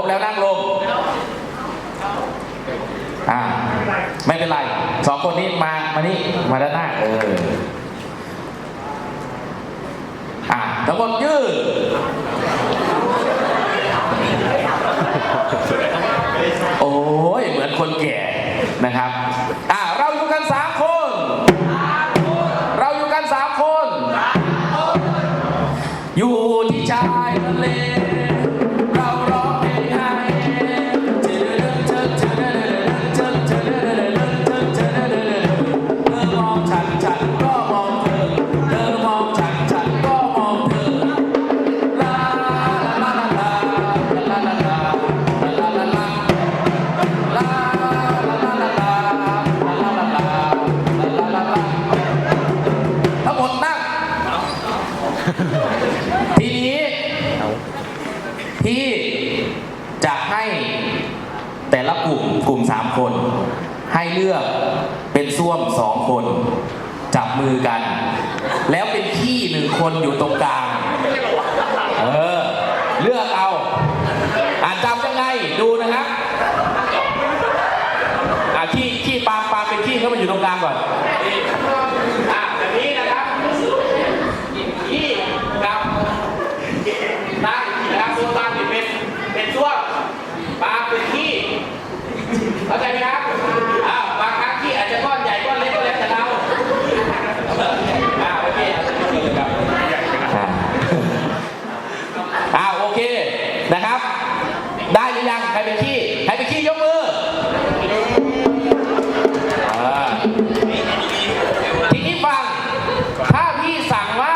บแล้วนั่งลงอ่าไม่เป็นไรสองคนนี้มามานี่มาด้านหน้าเอออ่าทั้งหมดยืดโอ้ยเหมือนคนแก่นะครับ ที่จะให้แต่ละกลุ่มกลุ่มสามคน ให้เลือกเป็นส้วมสองคน จับมือกัน แล้วเป็นขี้หนึ่งคนอยู่ตรงกลาง เออ เลือกเอา อ่าจับยังไงดูนะครับอ่าขี้ขี้ปามปาเป็นขี้เข้ามาอยู่ตรงกลางก่อนอะแบบนี้นะครับขี้กับตั้งนะครับตัวตั้งนี่เป็นเป็นช่วงปามเป็นขี้เข้าใจไหมครับอ้าวบางครั้งขี้อาจจะก้อนใหญ่ก้อนเล็กก็แล้วแต่เราอ่าโอเคครับอ่า อ่าโอเคนะครับ ได้หรือยังใครเป็นขี้ใครเป็นขี้ยกมืออ่าทีนี้ฟัง ถ้าพี่สั่งว่า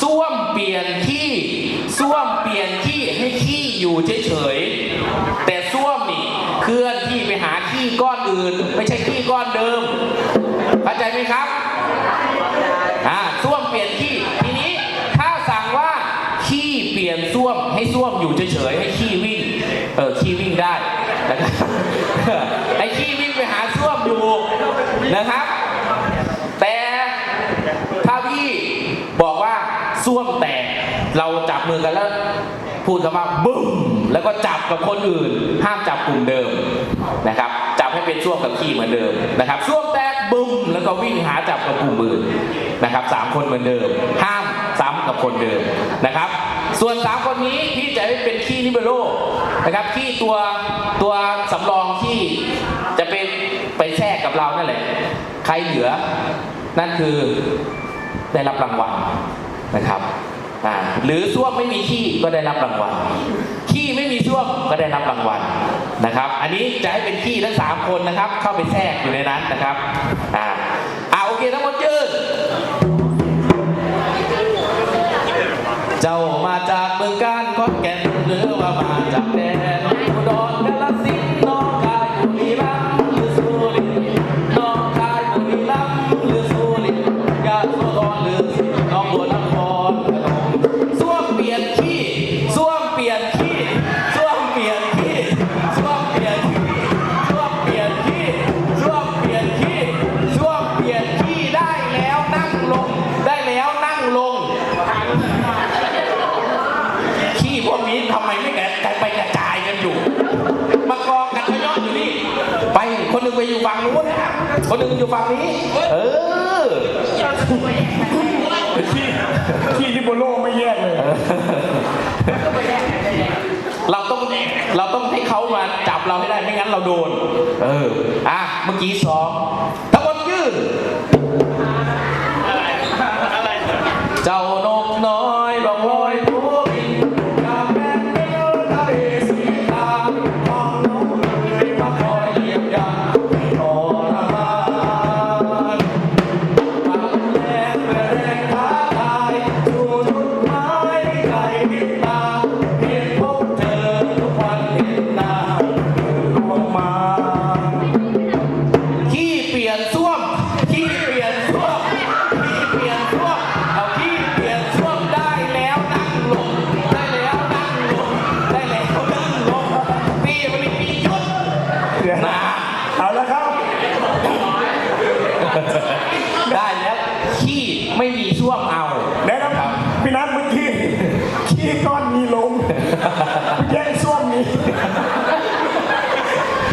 ส้วมเปลี่ ยนขี้ส้วมเปลี่ยนขี้ให้ขี้อยู่เฉยๆแต่ส้วมนี่เคลื่อนที่ไปหาขี้ก้อนอื่น ไม่ใช่ขี้ก้อนเดิมเข้าใจไหมครับอ่าส้วมเปลี่ยนขี้ทีนี้ถ้าสั่งว่าขี้เปลี่ยนส้วมให้ส้วมอยู่เฉยๆให้ขี้วิ่งเออขี้วิ่งได้นะครับให้ขี้วิ่งไปหาส้วมอยู่นะครับ แต่ถ้าพี่บอก ส้วมแตกเราจับมือกันแล้วพูดคำว่าบึ้มแล้วก็จับกับคนอื่น ห้ามจับกลุ่มเดิมนะครับ จับให้เป็นช่วงกับขี้เหมือนเดิมนะครับช่วงแตกบึ้มแล้วก็วิ่งหาจับกับกลุ่มอื่นนะครับสามคนเหมือนเดิม ห้ามซ้ำกับคนเดิมนะครับ ส่วนสามคนนี้พี่จะให้เป็นขี้ลิเบโรนะครับขี้ตัวตัวสำรองที่จะไปไปแทรกกับเรานั่นแหละ ใครเหลือนั่นคือได้รับรางวัล นะครับอ่าหรือส้วมไม่มีขี้ก็ได้รับรางวัลขี้ไม่มีส้วมก็ได้รับรางวัลนะครับ อันนี้จะให้เป็นขี้ทั้งสามคนนะครับ เข้าไปแทรกอยู่ในนั้นนะครับอ่าอ่าโอเคทั้งหมดยืนเจ้ามาจากเมืองการขอนแก่นหรือว่ามาจากแดน ไปอยู่ฝั่งนู้นนะคนหนึ่งอยู่ฝั่งนี้ เออ ที่ที่ลิโบโลไม่แยกเลย เราต้องเราต้องให้เขามาจับเราให้ได้ไม่งั้นเราโดน เออ อะ เมื่อกี้ซ้อมทั้งหมดยืนเจ้า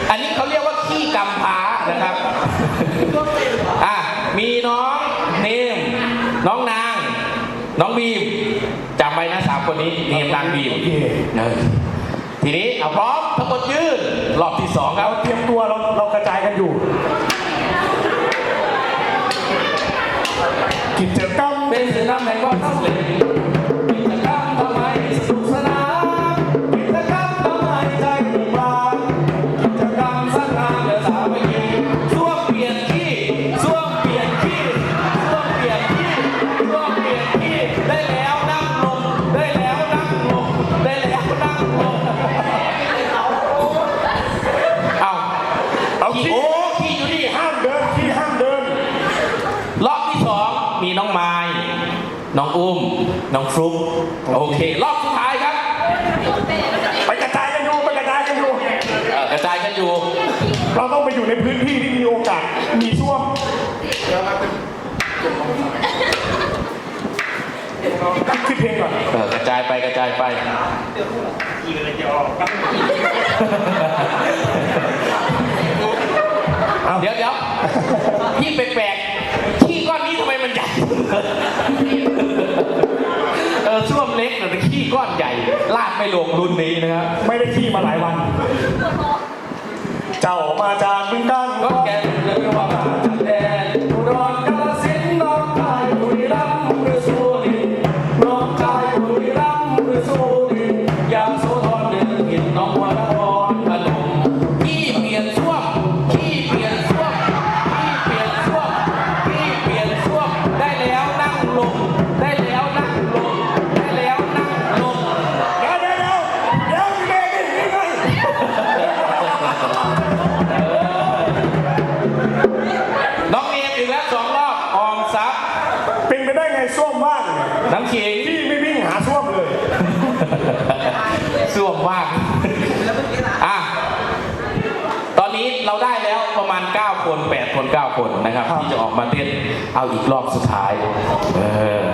อันนี้เขาเรียกว่าขี้กำพร้านะครับอะมีน้องเนมน้องนาง น้องบีมจำไว้นะสามคนนี้เนมนางบีมโอเคเออทีนี้เอาพร้อมทั้งหมดยืนรอบที่สองครับเราเตรียมตัวเราเรากระจายกันอยู่ กิจกรรมเป็นสื่อนำแห่งความสำเร็จ เอาขี้ขี้โอ้ขี้อยู่นี่ห้ามเดินขี้ห้ามเดินรอบที่สองมีน้องไม้น้องอุ้ม น้องฟลุ๊กโอเครอบสุดท้ายครับ ไปกระจายกันอยู่ไปกระจายกันอยู่เอ่อกระจายกันอยู่ เราต้องไปอยู่ในพื้นที่ที่มีโอกาสมีช่วงขึ้นเพลงก่อนเออกระจายไปกระจายไป เอาเดี๋ยวเดี๋ยวพี่แปลกๆขี้ก้อนนี้ทำไมมันใหญ่ เออช่วมเล็กแต่ขี้ก้อนใหญ่ ลาดไม่ลงรุ่นนี้นะครับ ไม่ได้ขี้มาหลายวัน เจ้ามาจากบึงการก็แกนเรียกว่ามาจา ส่วมว่างอะตอนนี้เราได้แล้วประมาณ 9 คน 8 คน 9 คนนะครับครับที่จะออกมาเต้นเอาอีกรอบสุดท้าย เออ